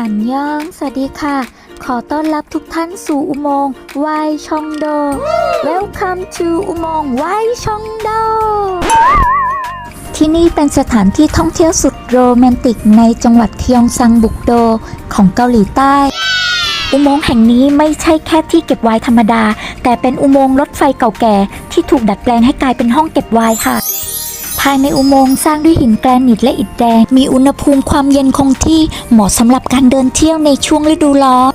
อันยอง สวัสดีค่ะ ขอต้อนรับทุกท่านสู่อุโมงค์ไวชองโด Welcome to อุโมงค์ไวชองโด ที่นี่เป็นสถานที่ท่องเที่ยวสุดโรแมนติกในจังหวัดคยงซังบุกโดของเกาหลีใต้ อุโมงค์แห่งนี้ไม่ใช่แค่ที่เก็บไวน์ธรรมดา แต่เป็นอุโมงค์รถไฟเก่าแก่ที่ถูกดัดแปลงให้กลายเป็นห้องเก็บไวน์ค่ะ ภายในอุโมงค์สร้างด้วยหินแกรนิตและอิฐแดง มีอุณหภูมิความเย็นคงที่เหมาะสำหรับการเดินเที่ยวในช่วงฤดูร้อน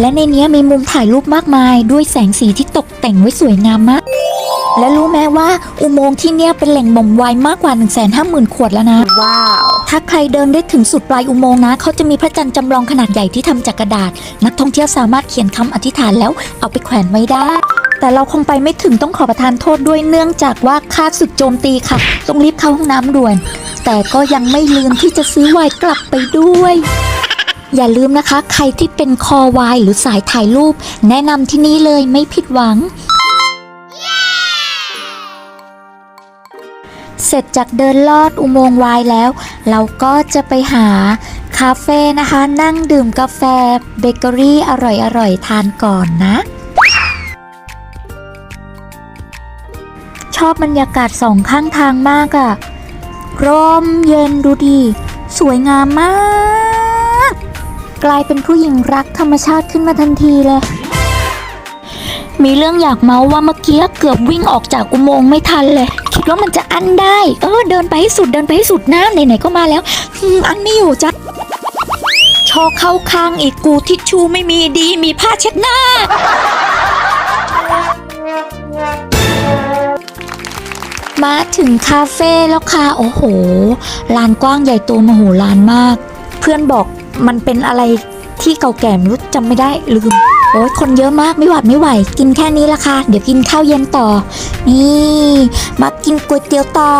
และในเนี้ยมีมุมถ่ายรูปมากมาย ด้วยแสงสีที่ตกแต่งไว้สวยงามมาก และรู้ไหมว่าอุโมงค์ที่เนี่ยเป็นแหล่งบ่มไวน์มากกว่า 1 5 0 0 0 0 ขวดแล้วนะ ว้าว ถ้าใครเดินได้ถึงสุดปลายอุโมงค์นะ เขาจะมีพระจันทร์จำลองขนาดใหญ่ที่ทำจากกระดาษ นักท่องเที่ยวสามารถเขียนคำอธิษฐานแล้วเอาไปแขวนไว้ได้ แต่เราคงไปไม่ถึงต้องขอประทานโทษด้วยเนื่องจากว่าค่าศึกโจมตีค่ะ ต้องรีบเข้าห้องน้ำด่วน แต่ก็ยังไม่ลืมที่จะซื้อไวน์กลับไปด้วย อย่าลืมนะคะ ใครที่เป็นคอวายหรือสายถ่ายรูป แนะนำที่นี่เลยไม่ผิดหวังเสร็จจากเดินลอดอุโมงค์วายแล้ว เราก็จะไปหาคาเฟ่นะคะ นั่งดื่มกาแฟเบเกอรี่อร่อยๆ ทานก่อนนะ อบบรรยากาศสองข้างทางมากอะร่มเย็นดูดี สวยงามมาก กลายเป็นผู้หญิงรักธรรมชาติขึ้นมาทันทีเลย มีเรื่องอยากเมาว่าเมื่อกี้เกือบวิ่งออกจากอุโมงค์ไม่ทันเลย คิดว่ามันจะอันได้ เออเดินไปให้สุดเดินไปให้สุดนะไหนๆก็มาแล้วอืมอันไม่อยู่จ้ะโชว์เข้าข้างอีกกูทิชชูไม่มีดี มีผ้าเช็ดหน้า มาถึงคาเฟ่แล้วค่ะโอ้โหลานกว้างใหญ่โตมโหฬารมาก เพื่อนบอกมันเป็นอะไรที่เก่าแก่ไม่รู้จำไม่ได้ลืม โอ้ยคนเยอะมากไม่หวัดไม่ไหว กินแค่นี้ละค่ะ เดี๋ยวกินข้าวเย็นต่อ นี่ มากินก๋วยเตี๋ยวต่อ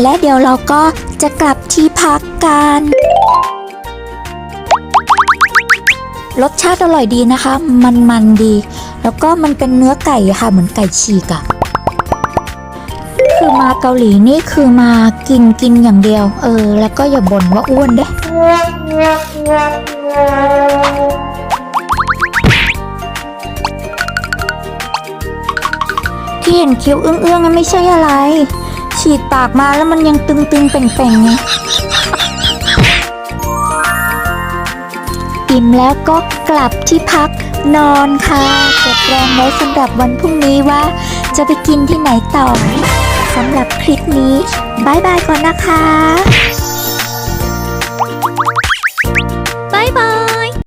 และเดี๋ยวเราก็จะกลับที่พักกันรสชาติอร่อยดีนะคะ มันมันๆดี แล้วก็มันเป็นเนื้อไก่ค่ะ เหมือนไก่ฉีกอะ คือมาเกาหลีนี่คือมากินกินอย่างเดียว เออ แล้วก็อย่าบ่นว่าอ้วนเด้ที่เห็นคิ้วเอื้องๆนั้นไม่ใช่อะไร ฉีดปากมาแล้วมันยังตึงๆเป่งๆไงอิ่มแล้วก็กลับที่พักนอนค่ะเก็บแรงไว้สำหรับวันพรุ่งนี้ว่า จะไปกินที่ไหนต่อ สำหรับคลิปนี้บายบายก่อนนะคะ